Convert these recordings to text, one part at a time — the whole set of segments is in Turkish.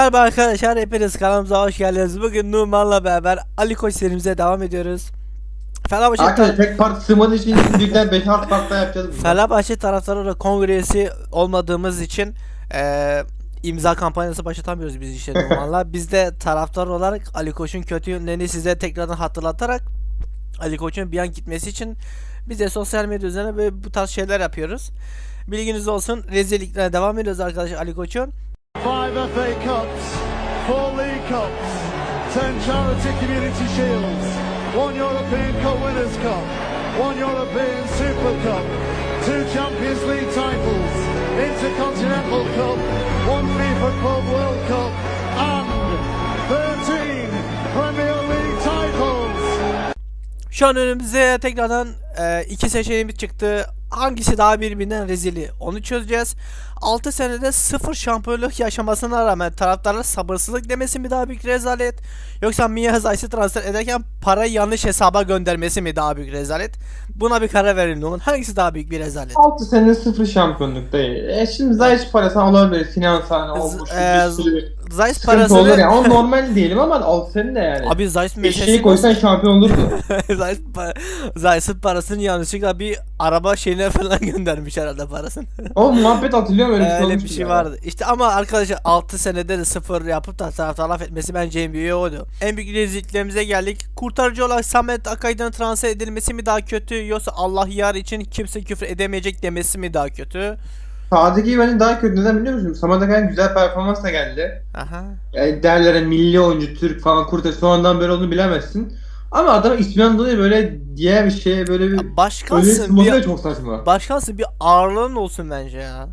Merhaba arkadaşlar hepiniz kanalımıza hoş geldiniz. Bugün Numan'la beraber Ali Koç serimize devam ediyoruz. Fenerbahçe, Arkadaşlar tek parti sığmadığı için birden 5 6 parti yapacağız. biz. Fenerbahçe taraftarı kongresi olmadığımız için eee, imza kampanyası başlatamıyoruz biz işte Numan'la. Biz de taraftar olarak Ali Koç'un kötü yönlerini size tekrardan hatırlatarak Ali Koç'un bir an gitmesi için biz de sosyal medya üzerine böyle bu tarz şeyler yapıyoruz. Bilginiz olsun rezilliklere devam ediyoruz arkadaşlar Ali Koç'un. Five FA Cups, four League Cups, ten Charity Community Shields, one European Cup Winners' Cup, one European Super Cup, two Champions League titles, Intercontinental Cup, one FIFA Club World Cup, and 13 Premier League titles. Şu an önümüze tekrardan e, iki seçeneğimiz çıktı. Hangisi daha birbirinden rezili onu çözeceğiz. 6 senede sıfır şampiyonluk yaşamasına rağmen taraftarlar sabırsızlık demesi mi daha büyük rezalet? Yoksa Mia Zayt'ı transfer ederken parayı yanlış hesaba göndermesi mi daha büyük rezalet? Buna bir karar verin Numan. Hangisi daha büyük bir rezalet? 6 sene sıfır şampiyonluk değil. E şimdi Zayç parası olabilir. Finansal olmuş. e, Zayt sıkıntı olur parasını... ya. O normal diyelim ama 6 sene de yani. Abi Eşeği meselesi... koysan şampiyon olurdu. Zayt, pa- Zayt'ın parasını yanlışlıkla bir araba şeyine falan göndermiş herhalde parasını. o muhabbet hatırlıyorum öyle bir şey Öyle bir şey vardı. İşte ama arkadaşlar 6 senede de sıfır yapıp da taraftar laf etmesi bence en büyüğü oydu. En büyük rezilliklerimize geldik. Kurtarıcı olarak Samet Akaydın'ın transfer edilmesi mi daha kötü yoksa Allah yar için kimse küfür edemeyecek demesi mi daha kötü? Sağdaki bence daha kötü. Neden biliyor musun? Samat Akan güzel performansla geldi. Aha. Yani derlere milli oyuncu, Türk falan kurtarıcı sonradan böyle olduğunu bilemezsin. Ama adam isminden dolayı böyle diğer bir şeye böyle bir... Başkansın bir, çok saçma. başkansın bir ağırlığın olsun bence ya.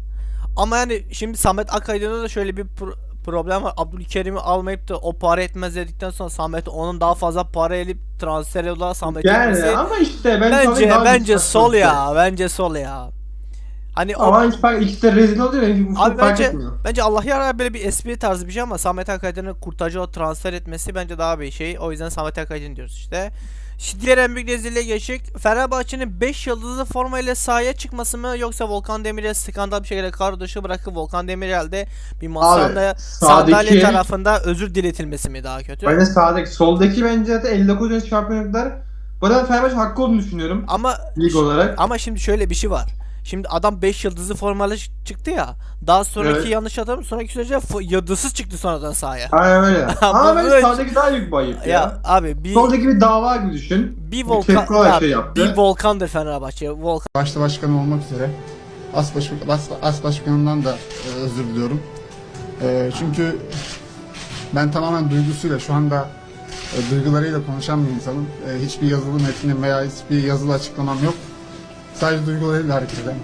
Ama yani şimdi Samet Akaydın'da da şöyle bir pro- problem var. Abdülkerim'i almayıp da o para etmez dedikten sonra Samet onun daha fazla para elip transfer olarak Samet Yani etmesi- ama işte ben Bence bence sol ya. Bence sol ya. Hani o Ama hiç fark, ikisi de rezil oluyor. Hiç Abi fark bence etmiyor. bence Allah yarar böyle bir espri tarzı bir şey ama Samet Akaydın'ın kurtarıcı o transfer etmesi bence daha bir şey. O yüzden Samet Akaydın diyoruz işte. Diğer en büyük rezilliğe geçtik. Fenerbahçe'nin 5 yıldızlı formayla sahaya çıkması mı yoksa Volkan Demirel skandal bir şekilde kadro dışı bırakıp Volkan Demirel'de bir masanda sandalye sağdaki- tarafında özür diletilmesi mi daha kötü? Bence sağdaki, soldaki bence zaten 59 yaş şampiyonluklar. Bu arada Fenerbahçe hakkı olduğunu düşünüyorum. Ama Lig olarak. Ama şimdi şöyle bir şey var. Şimdi adam 5 yıldızlı formalı çıktı ya. Daha sonraki Evet. yanlış hatırlamıyorum. Sonraki süreçte f- yıldızsız çıktı sonradan sahaya. Aynen öyle. Ama böyle- sağdaki daha büyük bir ayıp ya. Ya abi bir Soldaki bir dava gibi düşün. bir bir volkan olarak ya, şey yaptı. bir volkandır Fenerbahçe. Volkan. başta başkan olmak üzere as, baş, as, as başkanından da e, özür diliyorum. E, çünkü ben tamamen duygusuyla şu anda e, duygularıyla konuşan bir insanım. E, hiçbir yazılı metnim veya hiçbir yazılı açıklamam yok. Sadece duygularıyla hareket eden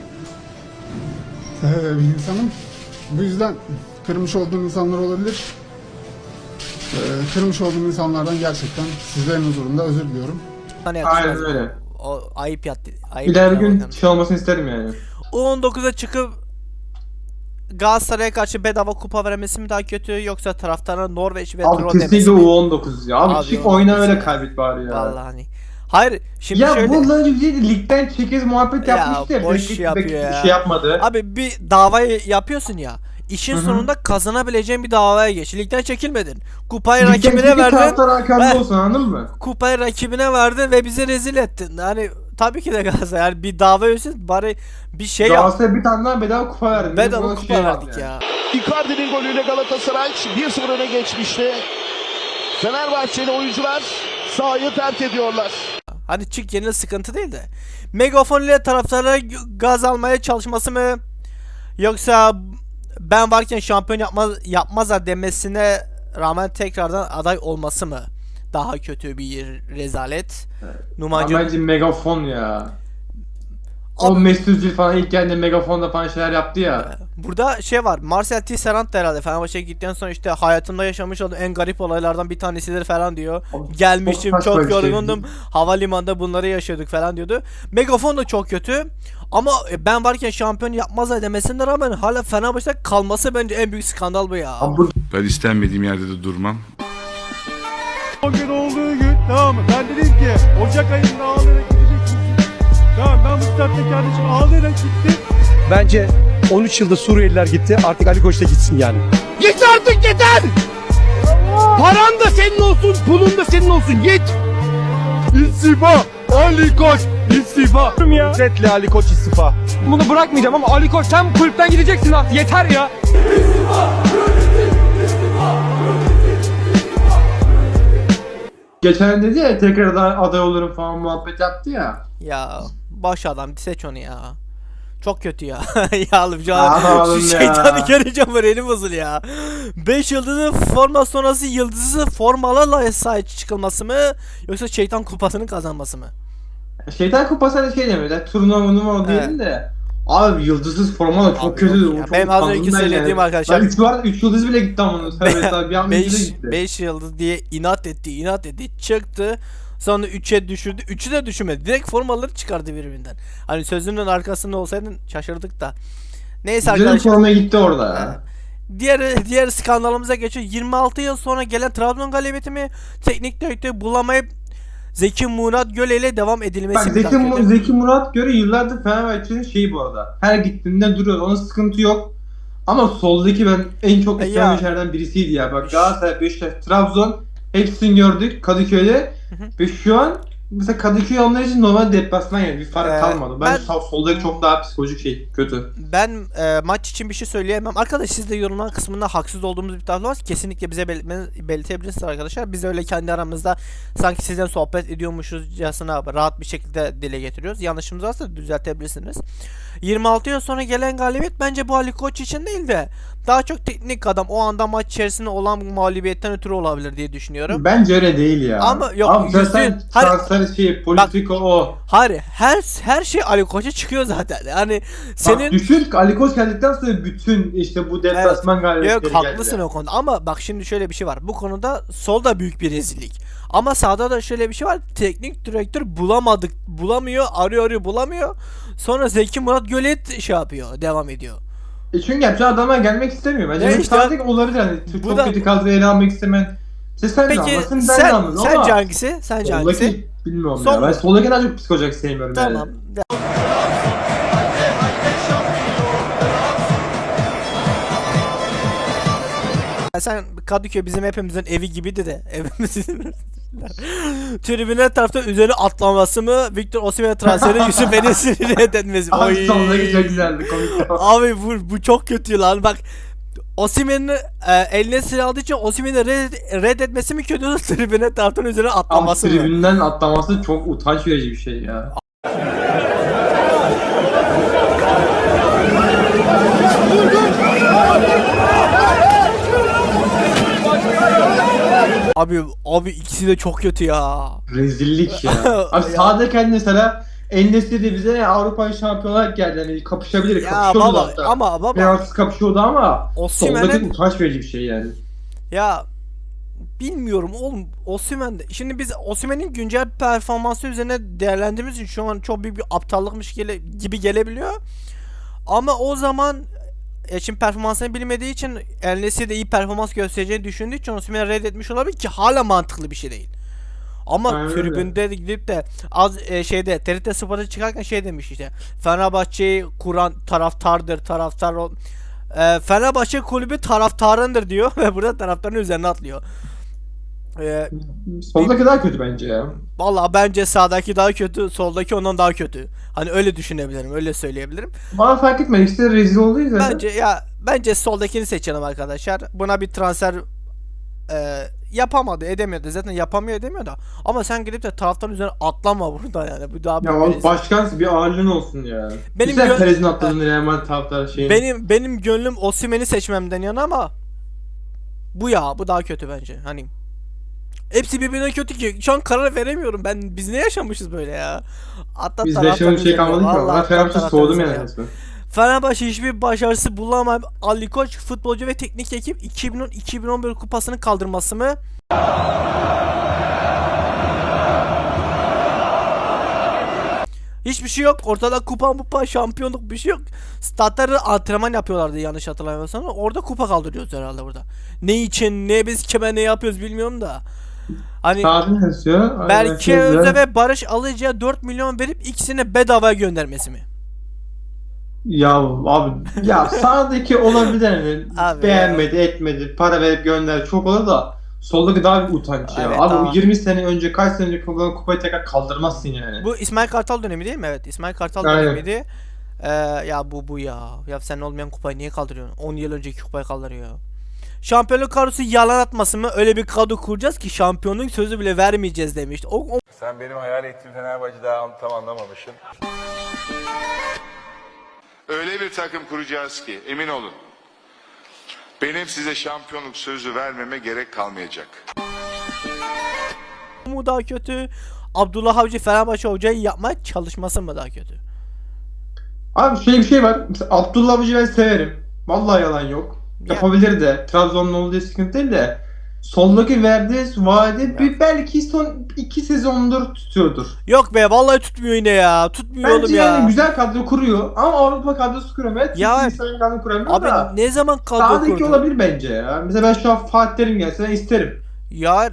bir insanım. Bu yüzden kırmış olduğum insanlar olabilir. E, kırmış olduğum insanlardan gerçekten sizlerin huzurunda özür diliyorum. Hani Aynen öyle. O ayıp yattı. Ayıp Bir daha bir gün şey olmasını isterim yani. U19'a çıkıp Galatasaray'a karşı bedava kupa vermesi mi daha kötü yoksa taraftarın Norveç ve Abi Troll kesinlikle demesi mi? U19 ya. Abi, Abi çık U19 oyna öyle kaybet bari ya. Vallahi hani. Hayır şimdi ya şöyle. bu önce bir ligden çekiz muhabbet Ya, yapmıştı ya. boş Bekle- yapıyor ya. Bir şey yapmadı. Abi bir davayı yapıyorsun ya. İşin Hı hı. sonunda kazanabileceğin bir davaya geç. Ligden çekilmedin. Kupayı Ligden rakibine verdin. Ver. olsun anladın mı? Kupayı rakibine verdin ve bizi rezil ettin. Yani tabii ki de Galatasaray yani bir dava üstün bari bir şey yap. Galatasaray bir tane daha bedava kupa verdi. Bedava kupa şey verdik yani. ya. Icardi'nin golüyle Galatasaray 1-0 öne geçmişti. Fenerbahçeli oyuncular sahayı terk ediyorlar. Hani çık yenil sıkıntı değil de. Megafon ile taraftarlara gaz almaya çalışması mı? Yoksa ben varken şampiyon yapmaz yapmazlar demesine rağmen tekrardan aday olması mı? Daha kötü bir rezalet. Numancı bence megafon ya. O Abi- Mesut Özil falan ilk geldiğinde megafonda falan şeyler yaptı ya. Burada şey var. Marcel Tisserand da herhalde Fenerbahçe'ye gittikten sonra işte hayatımda yaşamış olduğum en garip olaylardan bir tanesidir falan diyor. Abi, Gelmişim çok çok, saçma bir şey. yorgundum. Havalimanında bunları yaşıyorduk falan diyordu. Megafon da çok kötü. Ama e, ben varken şampiyon yapmazlar demesine rağmen hala Fenerbahçe'de kalması bence en büyük skandal bu ya. Abi bu Ben istenmediğim yerde de durmam. O gün olduğu gün tamam mı? Ben dedim ki Ocak ayında gideceksin. Tamam ben bu saatte kardeşim ağlayarak gittim. Bence 13 yılda Suriyeliler gitti. Artık Ali Koç da gitsin yani. Git artık yeter! Paran da senin olsun, pulun da senin olsun. Git! İstifa! Ali Koç istifa! ya. Ali Koç istifa. Bunu bırakmayacağım ama Ali Koç sen kulüpten gideceksin artık. Yeter ya! Geçen dedi ya tekrar da aday olurum falan muhabbet yaptı ya. Ya baş adam seç onu ya. Çok kötü ya. ya oğlum şu an oğlum şu ya. şeytanı göreceğim var elim bozul ya. 5 yıldızın forma sonrası yıldızı formalarla sahip çıkılması mı yoksa şeytan kupasının kazanması mı? Şeytan kupası hani şey demiyor. Turnuva munuva Evet. diyelim de. Abi yıldızsız forma da çok Abi kötü. yok ya. Çok Benim az önceki tadında söylediğim yani. arkadaşlar- Ben 3 var 3 yıldız bile gitti ama onun. Tabii tabii bir an 3 5 gitti. 5 yıldız diye inat etti, inat etti, çıktı. Sonra 3'e düşürdü. 3'ü de düşürmedi. Direkt formaları çıkardı birbirinden. Hani sözünün arkasında olsaydın şaşırdık da. Neyse Güzel arkadaşlar. forma gitti orada. Diğer diğer skandalımıza geçiyor. 26 yıl sonra gelen Trabzon galibiyeti mi? Teknik direktör bulamayıp Zeki Murat Göle ile devam edilmesi Bak? Zeki, Mu-? Zeki Murat göre yıllardır Fenerbahçe'nin şeyi bu arada. Her gittiğinde duruyor. Onun sıkıntı yok. Ama soldaki ben en çok E istemem ya. şeylerden birisiydi ya. Bak Galatasaray, Beşiktaş, Trabzon hepsini gördük Kadıköy'de. Ve şu an mesela Kadıköy onlar için normal deplasman yani bir fark Ee, kalmadı. Ben, ben- sağ- soldaki çok daha psikolojik şey kötü. Ben e, maç için bir şey söyleyemem. Arkadaş siz de yorumlar kısmında haksız olduğumuz bir taraf var. Kesinlikle bize belirtmeniz, belirtebilirsiniz arkadaşlar. Biz öyle kendi aramızda sanki sizden sohbet ediyormuşuzcasına rahat bir şekilde dile getiriyoruz. Yanlışımız varsa düzeltebilirsiniz. 26 yıl sonra gelen galibiyet bence bu Ali Koç için değil de daha çok teknik adam o anda maç içerisinde olan mağlubiyetten ötürü olabilir diye düşünüyorum. Bence öyle değil ya. Ama yok, Abi sen, yüzde- sen Hayır. transfer şey, politika o. Hayır her her şey Ali Koç'a çıkıyor zaten. Yani Senin... Bak düşün Ali Koç geldikten sonra bütün işte bu deplasman galibiyetleri Yok geldi. haklısın o konuda ama bak şimdi şöyle bir şey var. Bu konuda solda büyük bir rezillik. Ama sağda da şöyle bir şey var. Teknik direktör bulamadık, bulamıyor, arıyor arıyor bulamıyor. Sonra Zeki Murat Gölet şey yapıyor, devam ediyor. E çünkü yapacağı adama gelmek istemiyor. Bence Ya yani işte- işte, olabilir. Bu Çok da- kötü kadroyu ele almak istemen. İşte sen de Peki almasın ben de sen almasın sence ama hangisi? Sence hangisi? soldaki bilmiyorum Son ya. Ben soldaki daha çok psikolojik sevmiyorum Tamam. yani. de- Ya Sen Kadıköy bizim hepimizin evi gibiydi de evimizin tribüne tarafta üzerine atlaması mı Victor Osimhen transferi Yusuf Enes'i reddetmesi mi? Abi Oy. soldaki çok güzeldi komik. Abi bu, bu çok kötü lan bak Osimhen'i e, eline silah aldığı için Osimhen'i red, reddetmesi mi kötü tribüne taraftan üzerine Ama atlaması mı? tribünden atlaması çok utanç verici bir şey ya. Abi abi ikisi de çok kötü ya. Rezillik ya. Abi hani mesela Endesi de bize Avrupa şampiyonlar geldi. Yani kapışabilir. Ya Kapışıyordu baba hatta. ama baba Penaltısı kapışıyordu ama soldaki Osimhen'in utanç verici bir şey yani. ya bilmiyorum oğlum Osimhen de şimdi biz Osimhen'in güncel performansı üzerine değerlendirdiğimiz için şu an çok büyük bir aptallıkmış gele, gibi gelebiliyor. Ama o zaman e şimdi performansını bilmediği için El de iyi performans göstereceğini düşündüğü için Osimhen'i reddetmiş olabilir ki hala mantıklı bir şey değil. Ama Aynen öyle. tribünde de gidip de az e, şeyde TRT Spor'da çıkarken şey demiş işte Fenerbahçe'yi kuran taraftardır taraftar o e, Fenerbahçe kulübü taraftarındır diyor ve burada taraftarın üzerine atlıyor. E, Soldaki daha kötü bence ya. Valla bence sağdaki daha kötü, soldaki ondan daha kötü. Hani öyle düşünebilirim, öyle söyleyebilirim. Bana fark etmedi. İkisi de rezil oldu ya zaten. Bence ya bence soldakini seçelim arkadaşlar. Buna bir transfer e, yapamadı, edemiyordu. Zaten yapamıyor edemiyor da. Ama sen gidip de taraftan üzerine atlama burada yani. Bu daha Ya bir başkan bir ağırlığın olsun ya. Benim Güzel Perez'in atladığını Real Madrid taraftarı şeyin. Benim benim gönlüm Osimhen'i seçmemden yana ama bu ya bu daha kötü bence. Hani hepsi birbirine kötü ki. Şu an karar veremiyorum. Ben biz ne yaşamışız böyle ya? Atla Biz yaşamış şey kalmadı ki. Ben Fenerbahçe soğudum yani resmen. Fenerbahçe hiçbir başarısı bulamayan Ali Koç futbolcu ve teknik ekip 2010-2011 kupasını kaldırması mı? Hiçbir şey yok. Ortada kupa mupa şampiyonluk bir şey yok. Statları antrenman yapıyorlardı yanlış hatırlamıyorsam. Orada kupa kaldırıyoruz herhalde burada. Ne için ne biz kime ne yapıyoruz bilmiyorum da. Hani Tarih yazıyor. Berke Aynen, Öz'e ve Barış Alıcı'ya 4 milyon verip ikisini bedavaya göndermesi mi? Ya abi ya sağdaki olabilir hani Abi beğenmedi etmedi para verip gönder çok olur da soldaki daha bir utanç ya. Evet, abi tamam. o 20 sene önce kaç sene önce kupayı, kupayı tekrar kaldırmazsın yani. Bu İsmail Kartal dönemi değil mi? Evet İsmail Kartal Aynen. dönemiydi. Ee, ya bu bu ya. Ya sen olmayan kupayı niye kaldırıyorsun? 10 yıl önceki kupayı kaldırıyor. Şampiyonluk kadrosu yalan atmasın mı? Öyle bir kadro kuracağız ki şampiyonluk sözü bile vermeyeceğiz demişti. O, o Sen benim hayal ettiğim Fenerbahçe daha tam anlamamışsın. Öyle bir takım kuracağız ki emin olun. Benim size şampiyonluk sözü vermeme gerek kalmayacak. mu daha kötü? Abdullah Avcı Fenerbahçe hocayı yapmaya çalışması mı daha kötü? Abi şöyle bir şey var. Mesela Abdullah Avcı'yı ben severim. Vallahi yalan yok. Ya- Yapabilir de. Trabzon'un olduğu sıkıntı değil de. Soldaki verdiği vaade bir belki son iki sezondur tutuyordur. Yok be vallahi tutmuyor yine ya. Tutmuyor oğlum Bence ya. yani güzel kadro kuruyor ama Avrupa kadrosu kuramıyor. Ya- Ya, Türkiye kadro kuramıyor Abi da. ne zaman kadro Sağdaki kurdu? olabilir bence ya. Mesela ben şu an Fatih Terim gelse ben isterim. Ya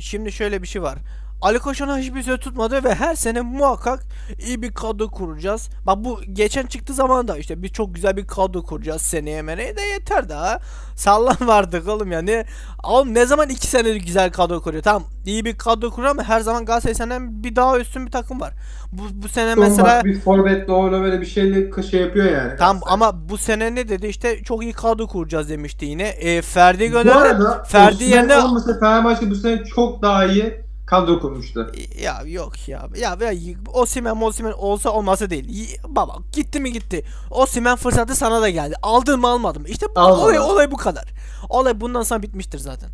şimdi şöyle bir şey var. Ali Koç'un hiçbir söz tutmadı ve her sene muhakkak iyi bir kadro kuracağız. Bak bu geçen çıktığı zaman da işte bir çok güzel bir kadro kuracağız seneye meneye de yeter daha. Sallan vardık oğlum ya ne oğlum ne zaman iki senedir güzel kadro kuruyor tamam iyi bir kadro kuruyor ama her zaman Galatasaray senden bir daha üstün bir takım var. Bu, bu sene mesela Bak bir forvet doğru böyle bir şeyle şey yapıyor yani. Tam ama bu sene ne dedi işte çok iyi kadro kuracağız demişti yine. E, Ferdi gönderdi. Ferdi yerine olmasa Fenerbahçe bu sene çok daha iyi kadro kurmuştu. Ya yok ya. Ya, ya Osimhen Osimhen olsa olmasa değil. Y- Baba gitti mi gitti. Osimhen fırsatı sana da geldi. Aldın mı almadın mı? İşte Almadım. olay, olay bu kadar. Olay bundan sonra bitmiştir zaten.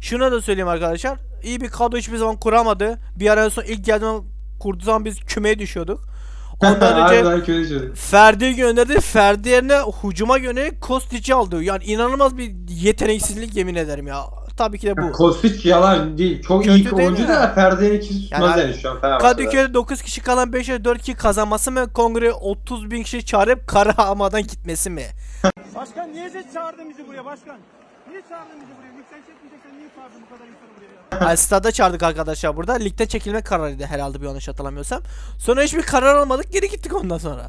Şuna da söyleyeyim arkadaşlar. İyi bir kadro hiçbir zaman kuramadı. Bir ara son ilk geldiği zaman kurduğu zaman biz kümeye düşüyorduk. Ondan önce Harbiden kötü çocuk. Ferdi gönderdi. Ferdi yerine hucuma yönelik Kostic'i aldı. Yani inanılmaz bir yeteneksizlik yemin ederim ya. Tabii ki de bu. Kostić yalan değil. Çok Kötü iyi bir değil oyuncu mi? da Ferdi'nin kimse tutmaz Yani yani, şu an Fenerbahçe'de. Kadıköy'de 9 kişi kalan 5'e 4 kişi kazanması mı? Kongre 30 bin kişi çağırıp kara hamadan gitmesi mi? Başkan niye çağırdın bizi buraya başkan? Niye çağırdın bizi buraya? Lütfen çekmeyeceksen niye çağırdın bu kadar insanı buraya ya? Yani stada çağırdık arkadaşlar burada. Ligde çekilme kararıydı herhalde bir yanlış hatırlamıyorsam. Sonra hiçbir karar almadık geri gittik ondan sonra.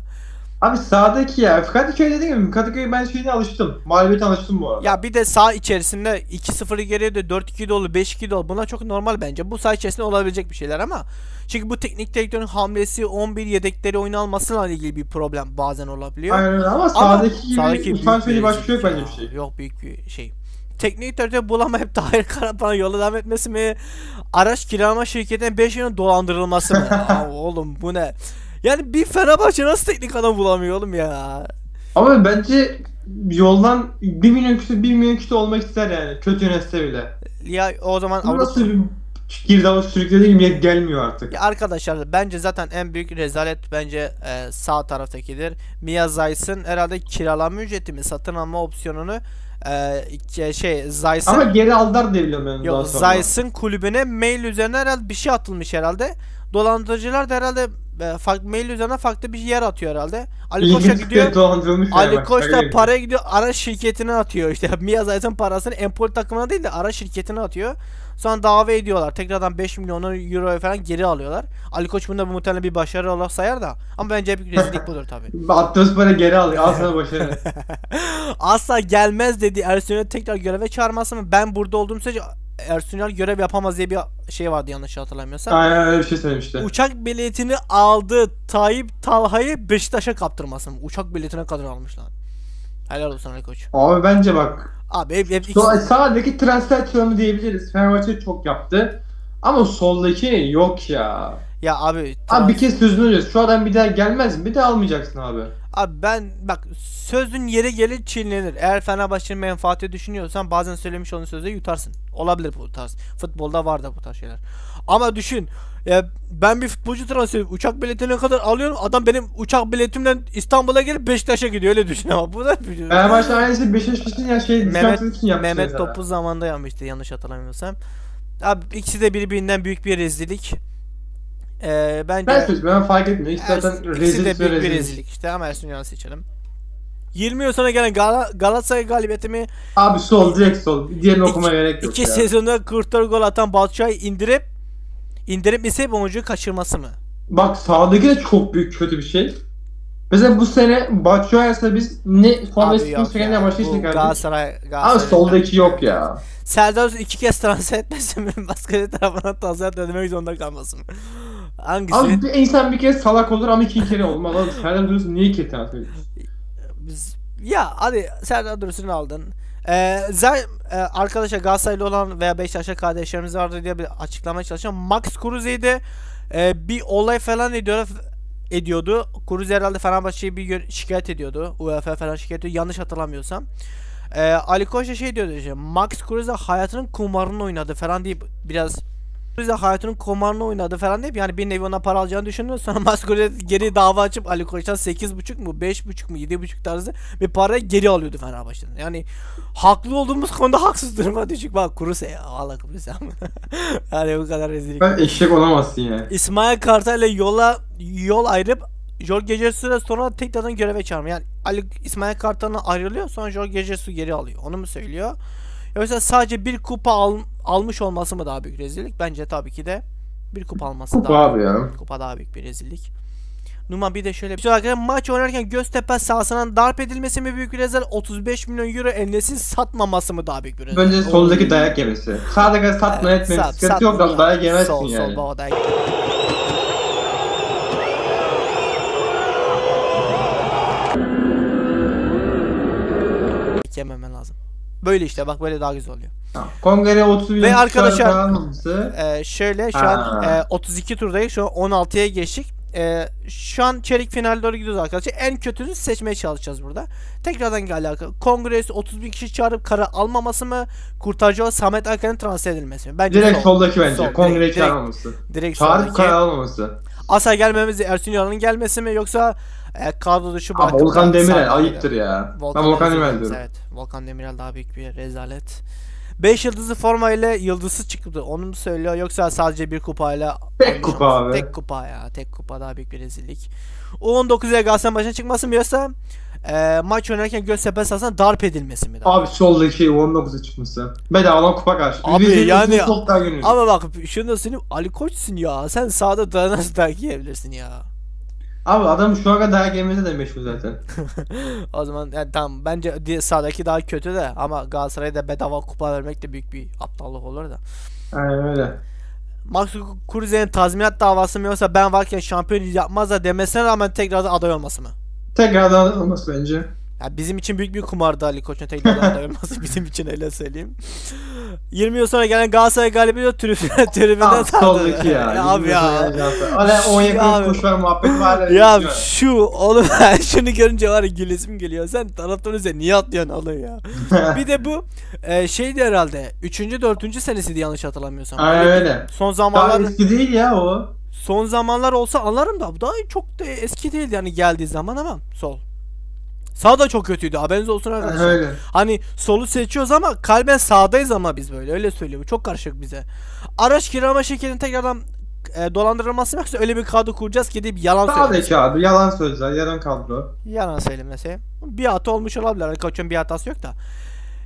Abi sağdaki ya. Kadıköy dediğim gibi Kadıköy ben şeyine alıştım. Mağlubiyete alıştım bu arada. Ya bir de sağ içerisinde 2-0 geriye de 4-2 dolu 5-2 dolu. Bunlar çok normal bence. Bu sağ içerisinde olabilecek bir şeyler ama çünkü bu teknik direktörün hamlesi 11 yedekleri oyuna almasıyla ilgili bir problem bazen olabiliyor. Aynen ama Ama sağdaki gibi sağdaki verici başka şey yok bence bir şey. Yok büyük bir şey. Teknik direktör bulamayıp Tahir Karapan'a yola devam etmesi mi? Araç kiralama şirketinin 5 yılın dolandırılması mı? Aa, oğlum bu ne? Yani bir Fenerbahçe nasıl teknik adam bulamıyor oğlum ya? Ama bence yoldan 1 milyon kişi 1 milyon kişi olmak ister yani. Kötü yönetse bile. Ya o zaman Bu Avrupa... nasıl bir girdaba sürüklediği gibi gelmiyor artık. Ya arkadaşlar bence zaten en büyük rezalet bence e, sağ taraftakidir. Mia Zayt'sın herhalde kiralama ücreti mi satın alma opsiyonunu e, şey Zayt'sın Ama geri aldılar diye biliyorum ben daha Yok sonra. Zayt'sın kulübüne mail üzerine herhalde bir şey atılmış herhalde. Dolandırıcılar da herhalde farklı mail üzerine farklı bir yer atıyor herhalde. Ali Koç'a gidiyor. yani Ali Koç da paraya gidiyor ara şirketine atıyor işte. Mia Zayt'ın parasını Empoli takımına değil de ara şirketine atıyor. Sonra dava ediyorlar. Tekrardan 5 milyon euro falan geri alıyorlar. Ali Koç bunda muhtemelen bir başarı olarak sayar da. Ama bence büyük rezillik budur tabii. Attığımız para geri alıyor. Al sana başarı. Asla gelmez dedi Ersun Yanal'ı tekrar göreve çağırması mı? Ben burada olduğum sürece Ersun Yanal görev yapamaz diye bir şey vardı yanlış hatırlamıyorsam. Aynen öyle bir şey söylemişti. Uçak biletini aldı Tayyip Talha'yı Beşiktaş'a kaptırmasın. Uçak biletine kadar almışlar. Helal olsun Ali Koç. Abi bence bak. Abi hep, hep ikisi- sağdaki transfer çalımı diyebiliriz. Fenerbahçe çok yaptı. Ama soldaki yok ya. Ya abi, Abi bir trans- kez sözünü ödüyoruz. Şu adam bir daha gelmez mi? Bir daha almayacaksın abi. abi ben bak sözün yeri gelir çiğnenir. Eğer Fenerbahçe'nin menfaati düşünüyorsan bazen söylemiş olduğun sözü yutarsın. Olabilir bu tarz. Futbolda var da bu tarz şeyler. Ama düşün ya ben bir futbolcu transferi uçak biletine kadar alıyorum. Adam benim uçak biletimle İstanbul'a gelip Beşiktaş'a gidiyor öyle düşün ama bu da Fenerbahçe aynısı Beşiktaş için ya şey Mehmet, Mehmet, için. Topuz zamanında yapmıştı yanlış hatırlamıyorsam. Abi ikisi de birbirinden büyük bir rezillik. Ee, bence Ben ben fark etmiyor. İkisi zaten ikisi ve büyük bir rezil. rezillik işte ama Ersun Yanal'ı seçelim. 20 yıl sonra gelen Gal- Galatasaray galibiyetimi Abi sol direkt sol. Diğerini okumaya gerek yok iki ya. sezonda 44 gol atan Batshuayi indirip indirip ise oyuncuyu kaçırması mı? Bak sağdaki de çok büyük kötü bir şey. Mesela bu sene Batshuayi'se biz ne Abi sıkıntı yok çekenle ya. başa Bu çıkardık. Galatasaray, Galatasaray. soldaki yok ya. Serdar Aziz iki kez transfer etmesi mi? Başka tarafından tazminat ödemek zorunda kalması mı? Hangisi? Abi bir insan bir kez salak olur ama iki kere olmaz. Oğlum Serdar Dursun niye iki ediyorsun? Biz, ya hadi Serdar Dursun'u aldın. Ee, zaten e, arkadaşa Galatasaraylı olan veya Beşiktaş'a kardeşlerimiz vardı diye bir açıklamaya çalışacağım. Max Kruse'ydi. Ee, bir olay falan ediyor, ediyordu. Kruse herhalde Fenerbahçe'yi bir şikayet ediyordu. UEFA falan şikayet ediyordu. Yanlış hatırlamıyorsam. Ee, Ali Koç da şey diyordu işte. Max Kruse hayatının kumarını oynadı falan deyip biraz Kruse hayatının kumarını oynadı falan deyip yani bir nevi ona para alacağını düşünüyor. Sonra Kruse geri dava açıp Ali Koç'tan 8.5 mu 5.5 mu 7.5 tarzı bir para geri alıyordu Fenerbahçe'den. Yani haklı olduğumuz konuda haksız duruma düşük. Bak Kruse ya. Allah Kruse Yani bu kadar rezillik. Ben eşek olamazsın yani. İsmail Kartal ile yola yol ayırıp Jorge Jesus'u sonra tekrardan göreve çağırma. Yani Ali İsmail Kartal'dan ayrılıyor sonra Jorge Jesus'u geri alıyor. Onu mu söylüyor? Yoksa sadece bir kupa al- almış olması mı daha büyük rezillik? Bence tabii ki de bir kupa alması Kupa daha abi ya. Kupa daha büyük bir rezillik. Numa bir de şöyle bir arkadaşlar maç oynarken Göztepe sahasından darp edilmesi mi büyük bir rezil 35 milyon euro Enes'in satmaması mı daha büyük bir rezil? Bence soldaki dayak yemesi. Sağdaki satma Evet, etmeyin. sat- Sıkıntı yok satma da dayak yemezsin Sol, yani. Sol, baba dayak. yememen lazım. Böyle işte bak böyle daha güzel oluyor. Kongre 30 milyon Ve arkadaşlar-. Ee, şöyle şu an Ha. e, 32 turdayız. Şu an 16'ya geçtik. Ee, şu an çeyrek finale doğru gidiyoruz arkadaşlar. En kötüsünü seçmeye çalışacağız burada. Tekrardan alakalı. Kongresi 30 bin kişi çağırıp kara almaması mı? Kurtarıcı olan Samet Akan'ın transfer edilmesi mi? Bence Direkt sol. soldaki bence. Sol, Kongre direkt- çağırmaması. Direkt Çağırıp soldaki. karar almaması. Asa gelmemizi Ersun Yanal'ın gelmesi mi yoksa e, kadro dışı Abi Volkan Demirel ayıptır ya. Volkan ben Volkan Demirel diyorum. Evet. Volkan Demirel daha büyük bir rezalet. 5 yıldızlı formayla yıldızı çıktı. Onu mu söylüyor yoksa sadece bir kupayla Tek kupa abi. Tek kupa ya. Tek kupa daha büyük bir rezillik. U19'ya Galatasaray başına çıkması mı yoksa e, maç oynarken Göztepe sahasına darp edilmesi mi? daha? Abi soldaki 19'a çıkması. Bedava kupa karşı. Abi Bizim yani-. Ama bak şunu da söyleyeyim Ali Koç'sun ya. Sen sahada daha nasıl dayak yiyebilirsin ya. Abi adam şu ana kadar yemesi de meşhur zaten. O zaman yani tamam bence di- sahadaki daha kötü de ama Galatasaray'a da bedava kupa vermek de büyük bir aptallık olur da. Aynen öyle. Max Kruse'nin tazminat davası mı yoksa ben varken şampiyon yapmaz da demesine rağmen tekrardan aday olması mı? Tekrardan olması bence. Ya bizim için büyük bir kumardı Ali Koç'un tekrardan aday olması bizim için öyle söyleyeyim. 20 yıl sonra gelen Galatasaray galibiyeti tribünden Abi sardı. soldaki ya. abi ya. Hala 10 Ya yakın abi. kuşlar muhabbeti var Ya şu oğlum ben şunu görünce var ya gülesim geliyor. Sen taraftan üzerine niye atlıyorsun oğlum ya? bir de bu e, şeydi herhalde 3. 4. senesiydi yanlış hatırlamıyorsam. Aynen Öyle öyle. Son Daha zamanlar eski değil ya o. son zamanlar olsa anlarım da bu daha çok da eski değildi yani geldiği zaman ama sol. Sağ da çok kötüydü haberiniz olsun arkadaşlar. Öyle. Hani solu seçiyoruz ama kalben sağdayız ama biz böyle öyle söylüyor. Bu çok karışık bize. Araç kiralama şirketinin tekrardan e, dolandırılması yoksa öyle bir kadro kuracağız ki deyip yalan söylemesi. Sağdaki abi yalan sözler, yalan kadro. Yalan söylemesi. Bir hata olmuş olabilir. Ali Koç'un bir hatası yok da.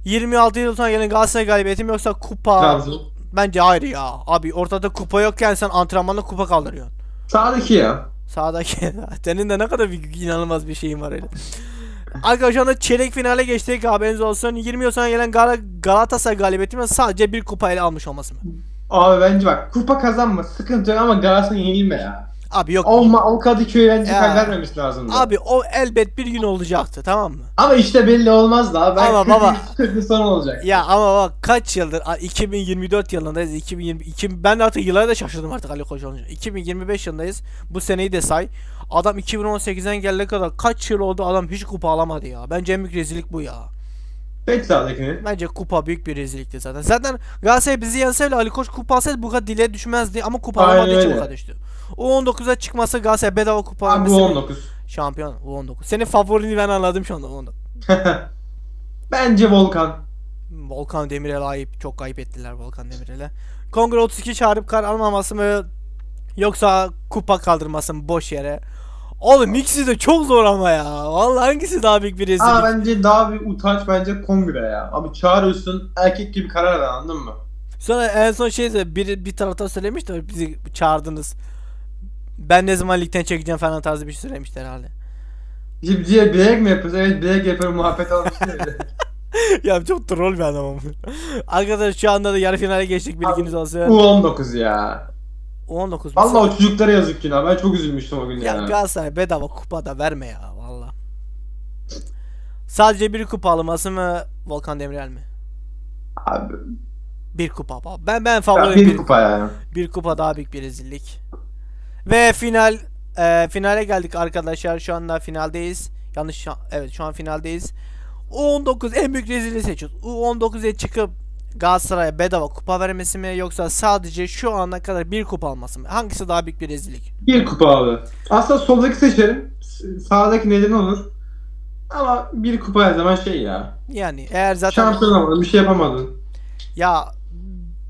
26 yıl sonra gelen Galatasaray galibiyeti mi yoksa kupa? Trabzon. Bence hayır ya. Abi ortada kupa yokken sen antrenmanda kupa kaldırıyorsun. Sağdaki ya. Sağdaki. Senin de ne kadar bir, inanılmaz bir şeyin var öyle. Arkadaşlar anda çeyrek finale geçtik haberiniz olsun. 20 yıl sonra gelen Gal- Galatasaray galibiyeti mi sadece bir kupayla almış olması mı? Abi bence bak kupa kazanma sıkıntı yok ama Galatasaray yenilme ya. Abi yok. O, ma- o Kadıköy bence Ya. kaybetmemesi lazım. Abi o elbet bir gün olacaktı tamam mı? Ama işte belli olmaz da. Ben Ama 40 baba- 40 yıl sonra olacak. Ya ama bak kaç yıldır a, 2024 yılındayız 2020 iki- ben artık yıllara da şaşırdım artık Ali Koç olunca 2025 yılındayız bu seneyi de say adam 2018'den gelene kadar kaç yıl oldu adam hiç kupa alamadı ya bence en büyük rezillik bu ya Peki sağdakini. bence kupa büyük bir rezillikti zaten zaten Galatasaray bizi yense bile Ali Koç kupa alsaydı bu kadar dile düşmezdi ama kupa Aynen alamadığı için bu öyle. kadar düştü O19'a çıkması Galatasaray bedava kupa Abi bu vermesi- 19. şampiyon U19 senin favorini ben anladım şu anda U19 bence Volkan. Volkan Demirel ayıp çok ayıp ettiler Volkan Demirel'e. Kongre 32 çağırıp kar almaması mı yoksa kupa kaldırması mı boş yere? Oğlum ikisi de çok zor ama ya. Vallahi hangisi daha büyük bir rezillik? Ama bence daha bir utanç bence kongre ya. Abi çağırıyorsun erkek gibi karar ver anladın mı? Sonra en son şey bir, bir taraftan söylemiş de bizi çağırdınız. Ben ne zaman ligden çekeceğim falan tarzı bir şey söylemişler herhalde. Şimdi diye bilerek mi yapıyorsun? Evet bilerek yapıyorum muhabbet öyle. ya çok troll bir adamım. Arkadaşlar şu anda da yarı finale geçtik bilginiz olsun. U19 ya. 19 Vallahi o çocuklara yazık günah. Ben çok üzülmüştüm o gün Ya ya. Galatasaray bedava kupa da verme ya valla. Sadece bir kupa alması mı Volkan Demirel mi? Abi, Bir kupa. Ben ben favorim bir bir, kupa ya. bir kupa daha büyük bir rezillik. Ve final e, finale geldik arkadaşlar. Şu anda finaldeyiz. Yanlış evet şu an finaldeyiz. U19 en büyük rezilliği seçiyoruz. U19'e çıkıp Galatasaray'a bedava kupa vermesi mi yoksa sadece şu ana kadar bir kupa alması mı? Hangisi daha büyük bir rezillik? Bir kupa abi. Aslında soldaki seçerim. Sağdaki neden olur. Ama bir kupa her zaman şey ya. Yani eğer zaten Şampiyon olamadın, bir şey yapamadın. Ya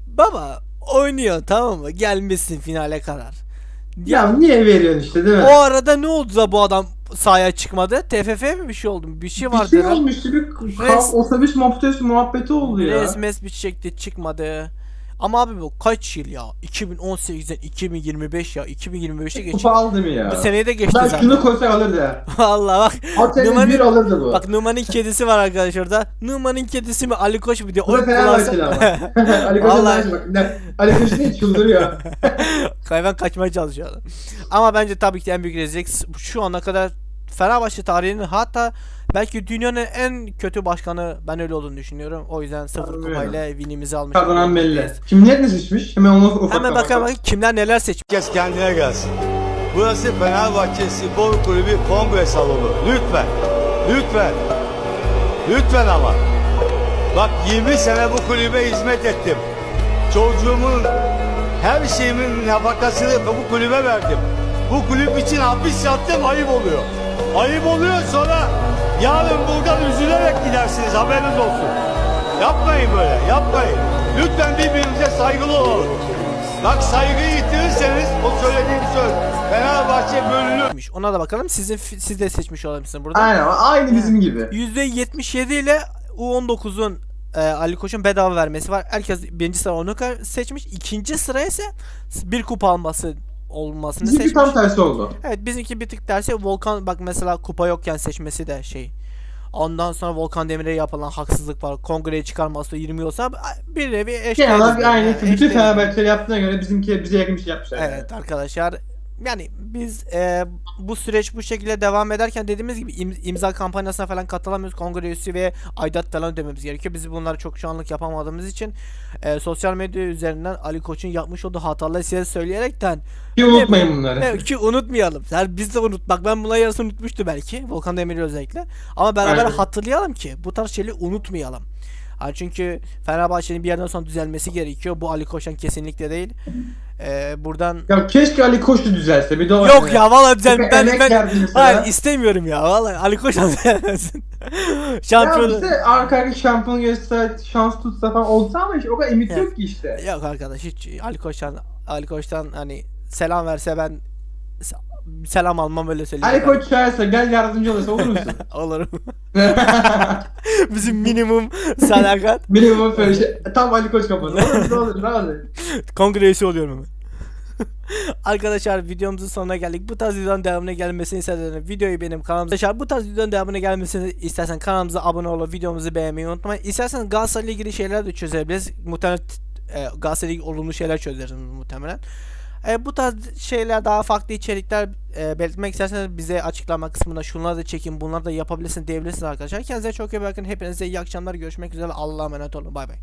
baba oynuyor tamam mı? Gelmişsin finale kadar. Ya, Ya, niye veriyorsun işte değil mi? o arada ne oldu da bu adam sahaya çıkmadı? TFF mi bir şey oldu mu? Bir şey bir vardı. şey herhalde. olmuştu bir Res- kav- otobüs muhabbeti, muhabbeti oldu ya. Resmes bir çekti çıkmadı. Ama abi bu kaç yıl ya? 2018'den 2025 ya. 2025'te geç. Kupa aldı mı ya? Bu seneyi de geçti ben zaten. şunu koysak alırdı ya. Vallahi bak. Atölye Numara'nın- bir alırdı bu. Bak Numan'ın kedisi var arkadaş orada. Numan'ın kedisi mi Ali Koç mu diyor. bu da Oy Fenerbahçeli kullansa- ama. Ali Koç'un Vallahi. bak. Ne? Ali Koç ne çıldırıyor. Hayvan kaçmaya çalışıyor. Ama bence tabii ki en büyük rezillik şu ana kadar Fenerbahçe tarihinin hatta belki dünyanın en kötü başkanı ben öyle olduğunu düşünüyorum. O yüzden sıfır kupayla winimizi almış. Kazanan belli. Kimler ne seçmiş? Hemen onu ufak Hemen bakalım bakayım kimler neler seçmiş. Herkes kendine gelsin. Burası Fenerbahçe Spor Kulübü Kongre Salonu. Lütfen. Lütfen. Lütfen ama. Bak 20 sene bu kulübe hizmet ettim. Çocuğumun her şeyimin nafakasını bu kulübe verdim. Bu kulüp için hapis yattım ayıp oluyor. Ayıp oluyor sonra yarın buradan üzülerek gidersiniz haberiniz olsun. Yapmayın böyle yapmayın. Lütfen birbirimize saygılı olalım. Bak saygıyı yitirirseniz o söylediğim söz Fenerbahçe bölünür. Ona da bakalım. Sizin siz de seçmiş olabilirsiniz burada. Aynen aynı bizim gibi. %77 ile U19'un e, Ali Koç'un bedava vermesi var. Herkes birinci sıra onu seçmiş. İkinci sıra ise bir kupa alması olmasını Bizimki seçmiş. tam tersi oldu. Evet bizimki bir tık tersi Volkan bak mesela kupa yokken seçmesi de şey. Ondan sonra Volkan Demir'e yapılan haksızlık var. Kongreye çıkarması 20 olsa bir nevi eşdeğeriz. Genel olarak yani. aynı. Bütün Eşdeğeriz. Fenerbahçe'leri yaptığına göre bizimki bize yakın bir şey yapmışlar. yani. Evet arkadaşlar yani biz e, bu süreç bu şekilde devam ederken dediğimiz gibi im- imza kampanyasına falan katılamıyoruz. Kongre üyesi ve aidat falan ödememiz gerekiyor. Biz bunları çok şu anlık yapamadığımız için e, sosyal medya üzerinden Ali Koç'un yapmış olduğu hataları size söyleyerekten Ki unutmayın bunları. Evet, ki unutmayalım. Yani biz de unut. Bak ben buna yarısını unutmuştu belki. Volkan Demirel özellikle. Ama beraber Aynen. hatırlayalım ki bu tarz şeyleri unutmayalım. Yani çünkü Fenerbahçe'nin bir yerden sonra düzelmesi gerekiyor. Bu Ali Koç'tan kesinlikle değil. Ee, buradan Ya keşke Ali Koç da düzelse. Bir de o Yok ya vallahi düzel ben ben mesela. hayır istemiyorum ya vallahi Ali Koç'tan düzelmesin. Ya Şampiyon işte arka arka şampiyon görse şans tutsa falan olsa ama işte o kadar ümit yok ki işte. Yok arkadaş hiç Ali Koç'tan Ali Koç'tan hani selam verse ben se- selam almam öyle söyleyeyim. Ali Koç çağırsa gel yardımcı olursa olur musun? Olurum. Bizim minimum sadakat Minimum böyle şey. Tam Ali Koç kapalı. Olur musun? Olur. Ne olur? kongre üyesi oluyorum hemen. Arkadaşlar videomuzun sonuna geldik. Bu tarz videoların devamına gelmesini isterseniz videoyu benim kanalımda Arkadaşlar bu tarz videoların devamına gelmesini istersen kanalımıza abone olup videomuzu beğenmeyi unutmayın. İsterseniz Galatasaray'la ilgili şeyler de çözebiliriz. Muhtemelen e, Galatasaray'la ilgili olumlu şeyler çözeriz muhtemelen. E, bu tarz şeyler daha farklı içerikler e, belirtmek isterseniz bize açıklama kısmında şunları da çekin bunları da yapabilirsiniz diyebilirsiniz arkadaşlar. Kendinize çok iyi bakın. Hepinize iyi akşamlar. Görüşmek üzere. Allah'a emanet olun. Bay bay.